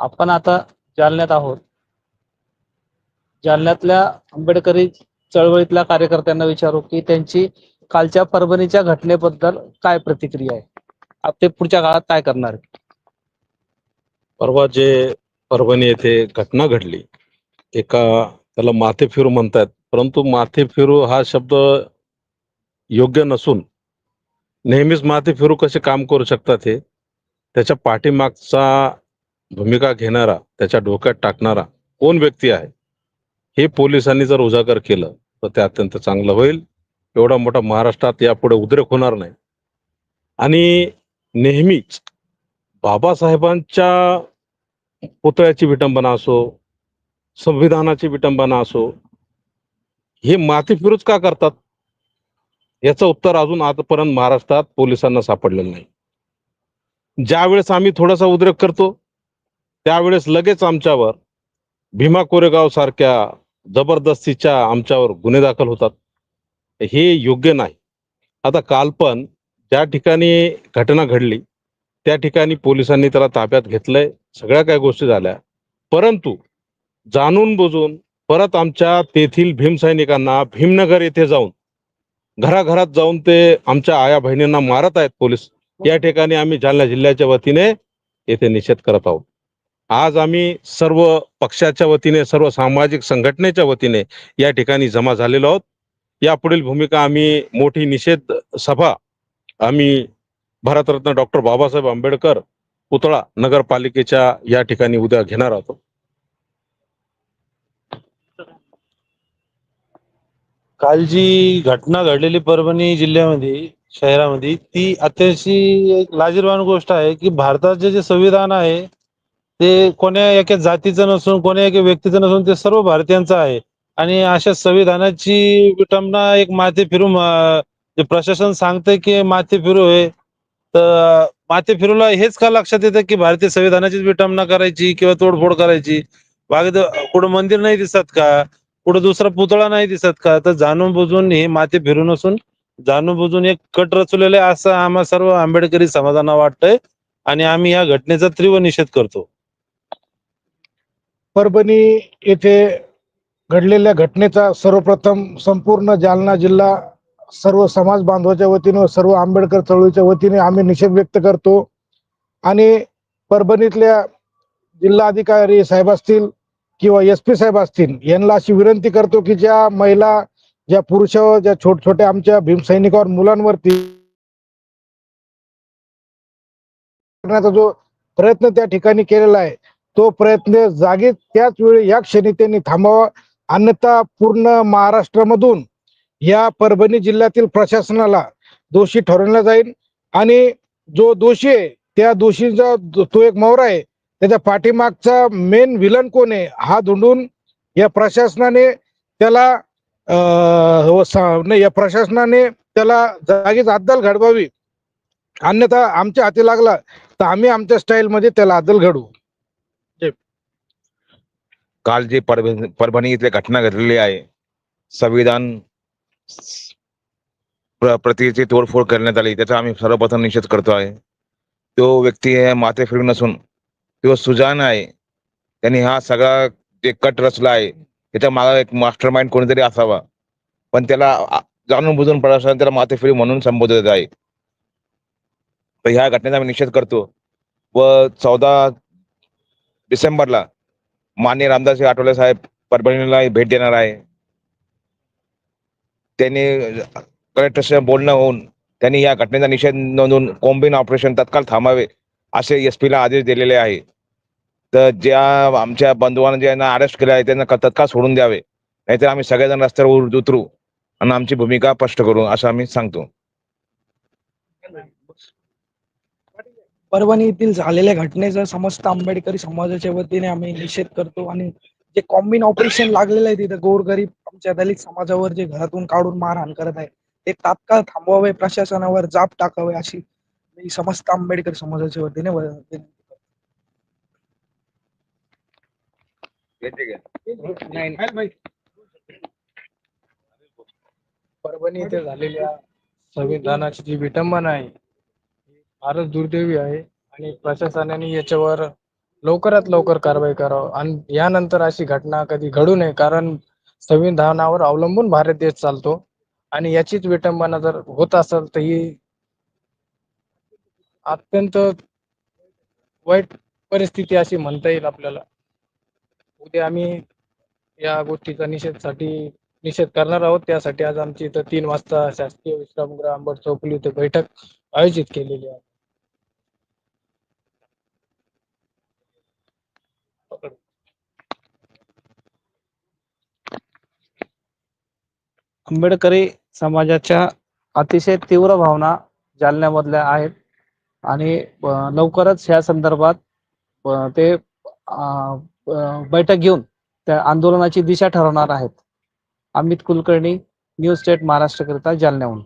आपण आता जालन्यात आहोत. जालन्यातल्या आंबेडकरी चळवळीतल्या कार्यकर्त्यांना विचारू की त्यांची कालच्या परभणीच्या घटनेबद्दल काय प्रतिक्रिया आहे? आप ते पुढच्या काळात काय करणार? परवा जे परभणी येथे घटना घडली एका त्याला माथे फिरू म्हणतात. परंतु माथे फिरू हा शब्द योग्य नसून नेहमीच माथे फिरू कसे काम करू शकतात हे त्याच्या पाठीमागचा भूमिका घेणारा त्याच्या डोक्यात टाकणारा कोण व्यक्ती आहे हे पोलिसांनी जर उजागर केलं तर ते अत्यंत चांगलं होईल. एवढा मोठा महाराष्ट्रात यापुढे उद्रेक होणार नाही. आणि नेहमीच बाबासाहेबांच्या पुतळ्याची विटंबना असो संविधानाची विटंबना असो हे माती फिरूच का करतात? याचं उत्तर अजून आतापर्यंत महाराष्ट्रात पोलिसांना सापडलेलं नाही. ज्यावेळेस आम्ही थोडासा उद्रेक करतो त्यावेळेस लगेच आमच्यावर भीमा कोरेगाव सारख्या जबरदस्तीच्या आमच्यावर गुन्हे दाखल होतात. हे योग्य नाही. आता काल पण ज्या ठिकाणी घटना घडली त्या ठिकाणी पोलिसांनी त्याला ताब्यात घेतलंय सगळ्या काही गोष्टी झाल्या. परंतु जाणून बुजून परत आमच्या तेथील भीमसैनिकांना भीमनगर येथे जाऊन घराघरात जाऊन ते आमच्या आया बहिणींना मारत आहेत पोलीस. या ठिकाणी आम्ही जालना जिल्ह्याच्या वतीने येथे निषेध करत आहोत. आज आम्ही सर्व पक्षाच्या वतीने सर्व सामाजिक संघटनेच्या वतीने या ठिकाणी जमा झालेलो आहोत. यापुढील भूमिका आम्ही मोठी निषेध सभा आम्ही भारतरत्न डॉक्टर बाबासाहेब आंबेडकर पुतळा नगरपालिकेच्या या ठिकाणी उद्या घेणार आहोत. काल जी घटना घडलेली परभणी जिल्ह्यामध्ये शहरामध्ये ती अतिशय एक लाजीरवान गोष्ट आहे की भारताचे जे संविधान आहे ते कोण्या एका जातीचं नसून कोण्या एका व्यक्तीचं नसून ते सर्व भारतीयांचं आहे. आणि अशा संविधानाची विटंबना एक माथे फिरू जे प्रशासन सांगतंय की माथे फिरू आहे तर माथे फिरूला हेच का लक्षात येतं की भारतीय संविधानाचीच विटंबना करायची किंवा तोडफोड करायची? बाकी कुठं मंदिर नाही दिसत का? कुठं दुसरा पुतळा नाही दिसत का? तर जाणून बुजून हे माते फिरून असून जाणून बुजून एक कट रचलेलं आहे असं आम्हा सर्व आंबेडकरी समाजांना वाटतंय आणि आम्ही या घटनेचा तीव्र निषेध करतो. परभणी येथे घडलेल्या घटनेचा सर्वप्रथम संपूर्ण जालना जिल्हा सर्व समाज बांधवाच्या वतीने सर्व आंबेडकर चळवळीच्या वतीने आम्ही निषेध व्यक्त करतो. आणि परभणीतल्या जिल्हाधिकारी साहेब असतील किंवा एस पी साहेब असतील यांना अशी विनंती करतो की ज्या महिला ज्या पुरुषावर ज्या छोट छोट्या आमच्या भीमसैनिकावर मुलांवरती करण्याचा जो प्रयत्न त्या ठिकाणी केलेला आहे तो प्रयत्न जागी त्याच वेळी या क्षणी त्यांनी थांबावा. अन्यथा पूर्ण महाराष्ट्रामधून या परभणी जिल्ह्यातील प्रशासनाला दोषी ठरवला जाईल आणि जो दोषी आहे त्या दोषीचा तो एक मौरा आहे त्याच्या पाठीमागचा मेन विलन कोण आहे? हा धुंडून या प्रशासनाने त्याला अं, हो, नाही या प्रशासनाने त्याला जागीच अद्दल घडवावी. अन्यथा आमच्या हाती लागला तर आम्ही आमच्या स्टाईलमध्ये त्याला अद्दल घडवू. काल जी परभणी परभणी इथली घटना घडलेली आहे संविधान प्र- प्रतीची तोडफोड करण्यात आली त्याचा आम्ही सर्वप्रथम निषेध करतो आहे. तो व्यक्ती माथे फिरून नसून किंवा सुजान आहे त्यांनी हा सगळा जे कट रचला आहे त्याच्या मागा एक मास्टर माइंड कोणीतरी असावा. पण त्याला जाणून बुजून प्रशासन त्याला मातेफिरी म्हणून संबोधत आहे. तर ह्या घटनेचा आम्ही निषेध करतो. व चौदा डिसेंबरला माननीय रामदास आठवले साहेब परभणीला भेट देणार आहे. त्यांनी कलेक्टरशी बोलणं होऊन त्यांनी या घटनेचा निषेध नोंदवून कोम्बिन ऑपरेशन तत्काळ थांबावे. असे एस ला आदेश दिलेले आहे. तर ज्या आमच्या बंधुवांना ज्यांना अरेस्ट केले आहे त्यांना तत्काळ सोडून द्यावे. नाहीतर आम्ही सगळेजण रस्त्यावर उर- उतरू आणि आमची भूमिका स्पष्ट करू असं आम्ही सांगतो. परभणी येथील झालेल्या घटनेचा समस्त आंबेडकरी समाजाच्या वतीने आम्ही निषेध करतो आणि जे कॉम्बिन ऑपरेशन लागलेलं आहे तिथं गोरगरीब आमच्या दलित समाजावर जे घरातून काढून मारहाण करत आहे ते तात्काळ थांबवावे प्रशासनावर जाब टाकावे अशी मी समस्त आंबेडकर समाजाच्या वतीने परभणी येथे झालेल्या संविधानाची जी विटंबना आहे फारच दुर्दैवी आहे आणि प्रशासनाने याच्यावर लवकरात लवकर कारवाई करावं. आणि यानंतर अशी घटना कधी घडू नये कारण संविधानावर अवलंबून भारत देश चालतो. आणि याचीच विटंबना जर होत असेल तर ही अत्यंत वाईट परिस्थिती अशी म्हणता येईल आपल्याला. उद्या आम्ही या गोष्टीचा निषेधसाठी निषेध करणार आहोत. त्यासाठी आज आमची इथं तीन वाजता शासकीय विश्रामगृह अंबड चौकली इथे बैठक आयोजित केलेली आहे. आंबेडकरी समाजाच्या अतिशय तीव्र भावना जालन्यामधल्या आहेत. आणि लवकरच ह्या संदर्भात ते बैठक घेऊन त्या आंदोलनाची दिशा ठरवणार आहेत. अमित कुलकर्णी न्यूज स्टेट महाराष्ट्रकरिता जालन्याहून.